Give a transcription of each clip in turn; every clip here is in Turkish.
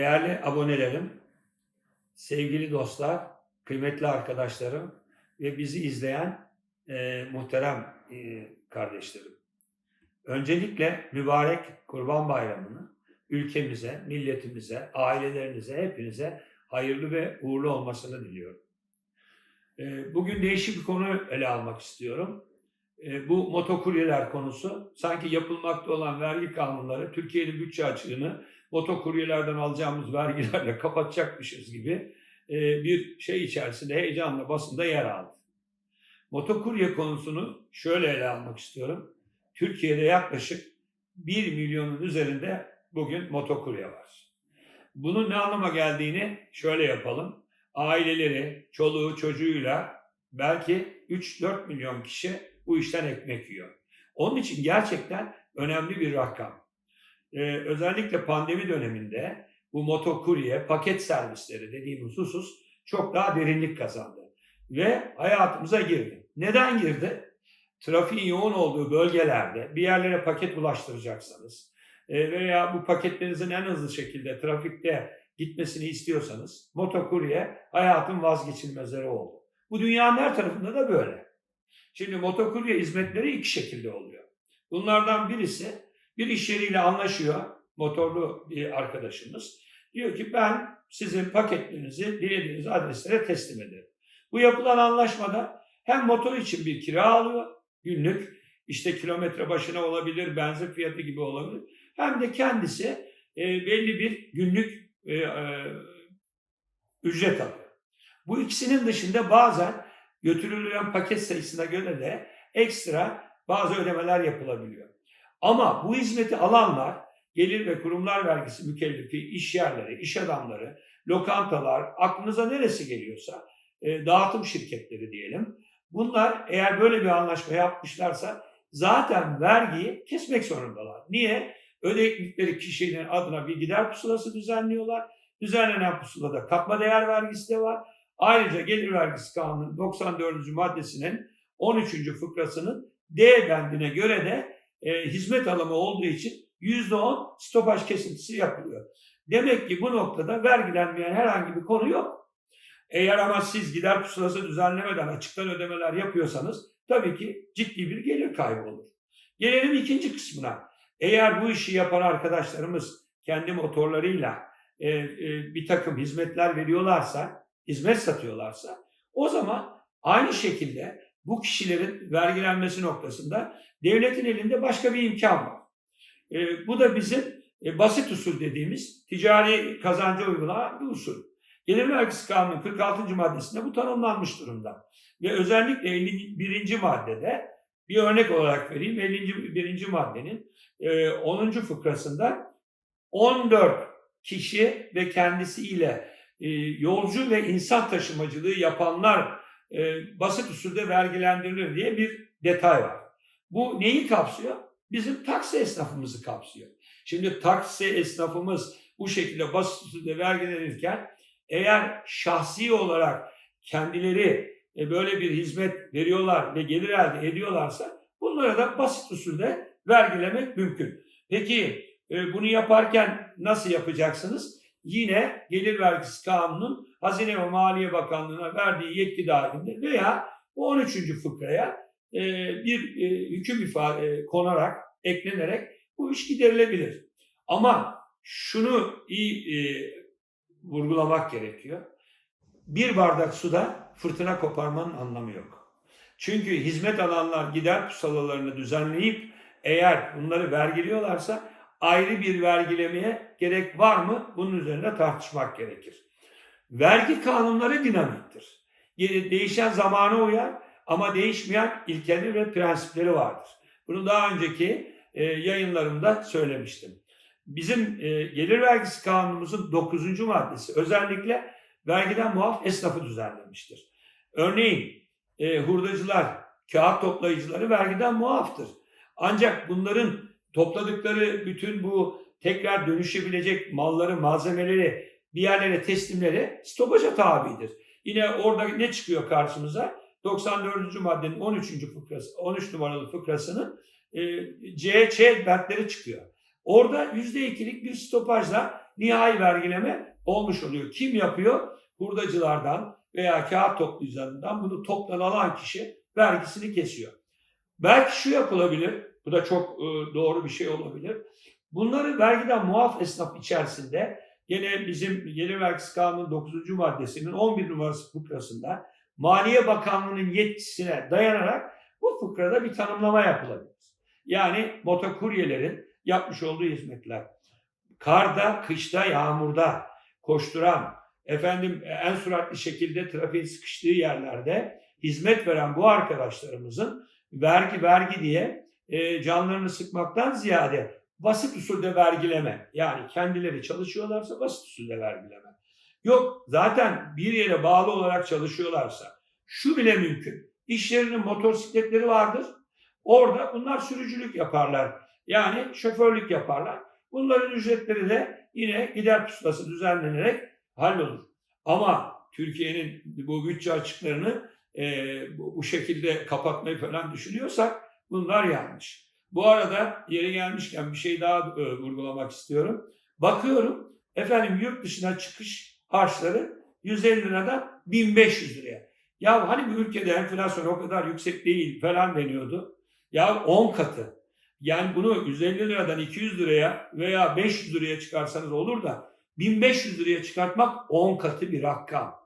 Değerli abonelerim, sevgili dostlar, kıymetli arkadaşlarım ve bizi izleyen e, muhterem e, kardeşlerim. Öncelikle mübarek Kurban Bayramı'nı ülkemize, milletimize, ailelerinize, hepinize hayırlı ve uğurlu olmasını diliyorum. E, bugün değişik bir konu ele almak istiyorum. E, bu motokuryeler konusu sanki yapılmakta olan vergi kanunları Türkiye'nin bütçe açığını motokuryelerden alacağımız vergilerle kapatacakmışız gibi e, bir şey içerisinde heyecanla basında yer aldı. Motokurye konusunu şöyle ele almak istiyorum. Türkiye'de yaklaşık 1 milyonun üzerinde bugün motokurye var. Bunun ne anlama geldiğini şöyle yapalım. Aileleri, çoluğu, çocuğuyla belki 3-4 milyon kişi bu işten ekmek yiyor. Onun için gerçekten önemli bir rakam. Ee, özellikle pandemi döneminde bu motokurye, paket servisleri dediğimiz husus çok daha derinlik kazandı. Ve hayatımıza girdi. Neden girdi? Trafiğin yoğun olduğu bölgelerde bir yerlere paket ulaştıracaksanız e, veya bu paketlerinizin en hızlı şekilde trafikte gitmesini istiyorsanız motokurye hayatın vazgeçilmezleri oldu. Bu dünyanın her tarafında da böyle. Şimdi motokurye hizmetleri iki şekilde oluyor. Bunlardan birisi bir iş yeriyle anlaşıyor motorlu bir arkadaşımız. Diyor ki ben sizin paketlerinizi dilediğiniz adreslere teslim ederim. Bu yapılan anlaşmada hem motor için bir kira alıyor günlük işte kilometre başına olabilir, benzin fiyatı gibi olabilir. Hem de kendisi e, belli bir günlük e, e, ücret alıyor. Bu ikisinin dışında bazen götürülen paket sayısına göre de ekstra bazı ödemeler yapılabiliyor. Ama bu hizmeti alanlar gelir ve kurumlar vergisi mükellefi, iş yerleri, iş adamları, lokantalar, aklınıza neresi geliyorsa, e, dağıtım şirketleri diyelim. Bunlar eğer böyle bir anlaşma yapmışlarsa zaten vergiyi kesmek zorundalar. Niye? Ödedikleri kişinin adına bir gider pusulası düzenliyorlar. Düzenlenen pusulada katma değer vergisi de var. Ayrıca gelir vergisi kanunun 94. maddesinin 13. fıkrasının D bendine göre de e, hizmet alımı olduğu için %10 stopaj kesintisi yapılıyor. Demek ki bu noktada vergilenmeyen herhangi bir konu yok. Eğer ama siz gider pusulası düzenlemeden açıktan ödemeler yapıyorsanız tabii ki ciddi bir gelir kaybı olur. Gelelim ikinci kısmına. Eğer bu işi yapan arkadaşlarımız kendi motorlarıyla e, e, bir takım hizmetler veriyorlarsa, hizmet satıyorlarsa o zaman aynı şekilde bu kişilerin vergilenmesi noktasında devletin elinde başka bir imkan var. E, bu da bizim e, basit usul dediğimiz ticari kazanca uygulanan bir usul. Gelir vergisi kanunun 46. maddesinde bu tanımlanmış durumda. Ve özellikle 51. maddede bir örnek olarak vereyim. 51. maddenin e, 10. fıkrasında 14 kişi ve kendisiyle e, yolcu ve insan taşımacılığı yapanlar e, basit usulde vergilendirilir diye bir detay var. Bu neyi kapsıyor? Bizim taksi esnafımızı kapsıyor. Şimdi taksi esnafımız bu şekilde basit usulde vergilenirken eğer şahsi olarak kendileri e, böyle bir hizmet veriyorlar ve gelir elde ediyorlarsa bunlara da basit usulde vergilemek mümkün. Peki e, bunu yaparken nasıl yapacaksınız? Yine gelir vergisi kanunun Hazine ve Maliye Bakanlığı'na verdiği yetki dahilinde veya bu 13. fıkraya e, bir hüküm ifade konarak, eklenerek bu iş giderilebilir. Ama şunu iyi vurgulamak gerekiyor. Bir bardak suda fırtına koparmanın anlamı yok. Çünkü hizmet alanlar gider pusalalarını düzenleyip eğer bunları vergiliyorlarsa ayrı bir vergilemeye gerek var mı? Bunun üzerine tartışmak gerekir. Vergi kanunları dinamiktir. Değişen zamana uyar ama değişmeyen ilkeleri ve prensipleri vardır. Bunu daha önceki yayınlarımda söylemiştim. Bizim gelir vergisi kanunumuzun 9. maddesi özellikle vergiden muaf esnafı düzenlemiştir. Örneğin e, hurdacılar, kağıt toplayıcıları vergiden muaftır. Ancak bunların topladıkları bütün bu tekrar dönüşebilecek malları, malzemeleri bir yerlere teslimleri stopaja tabidir. Yine orada ne çıkıyor karşımıza? 94. maddenin 13. fıkrası, 13 numaralı fıkrasının e, C, Ç bentleri çıkıyor. Orada %2'lik bir stopajla nihai vergileme olmuş oluyor. Kim yapıyor? Hurdacılardan veya kağıt toplayıcılarından bunu toptan alan kişi vergisini kesiyor. Belki şu yapılabilir, bu da çok e, doğru bir şey olabilir. Bunları vergiden muaf esnaf içerisinde Yine bizim Gelir Vergisi Kanunu 9. maddesinin 11 numarası fıkrasında Maliye Bakanlığı'nın yetkisine dayanarak bu fıkrada bir tanımlama yapılabilir. Yani motokuryelerin yapmış olduğu hizmetler. Karda, kışta, yağmurda koşturan, efendim en süratli şekilde trafiğin sıkıştığı yerlerde hizmet veren bu arkadaşlarımızın vergi vergi diye e, canlarını sıkmaktan ziyade basit usulde vergileme. Yani kendileri çalışıyorlarsa basit usulde vergileme. Yok zaten bir yere bağlı olarak çalışıyorlarsa şu bile mümkün. İşlerinin motosikletleri vardır. Orada bunlar sürücülük yaparlar. Yani şoförlük yaparlar. Bunların ücretleri de yine gider pusulası düzenlenerek hallolur. Ama Türkiye'nin bu bütçe açıklarını e, bu, şekilde kapatmayı falan düşünüyorsak bunlar yanlış. Bu arada yeri gelmişken bir şey daha e, vurgulamak istiyorum. Bakıyorum efendim yurt dışına çıkış harçları 150 liradan 1500 liraya. Ya hani bu ülkede enflasyon o kadar yüksek değil falan deniyordu. Ya 10 katı. Yani bunu 150 liradan 200 liraya veya 500 liraya çıkarsanız olur da 1500 liraya çıkartmak 10 katı bir rakam.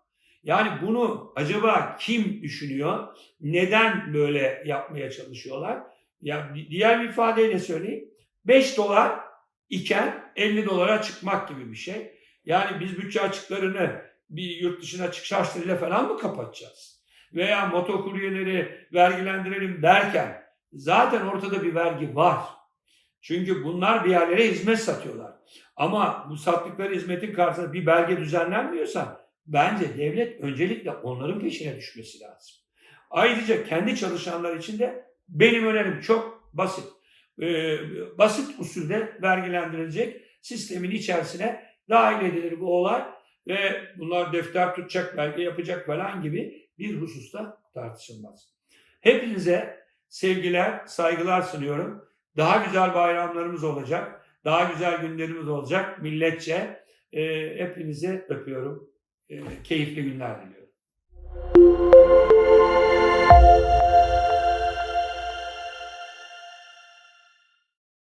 Yani bunu acaba kim düşünüyor? Neden böyle yapmaya çalışıyorlar? Ya diğer bir ifadeyle söyleyeyim. 5 dolar iken 50 dolara çıkmak gibi bir şey. Yani biz bütçe açıklarını bir yurt dışına çıkış harçlarıyla falan mı kapatacağız? Veya motokuryeleri vergilendirelim derken zaten ortada bir vergi var. Çünkü bunlar bir yerlere hizmet satıyorlar. Ama bu sattıkları hizmetin karşısında bir belge düzenlenmiyorsa bence devlet öncelikle onların peşine düşmesi lazım. Ayrıca kendi çalışanlar için de benim önerim çok basit. Ee, basit usulde vergilendirilecek sistemin içerisine dahil edilir bu olay ve bunlar defter tutacak, belge yapacak falan gibi bir hususta tartışılmaz. Hepinize sevgiler, saygılar sunuyorum. Daha güzel bayramlarımız olacak. Daha güzel günlerimiz olacak milletçe. E, hepinizi öpüyorum. E, keyifli günler diliyorum.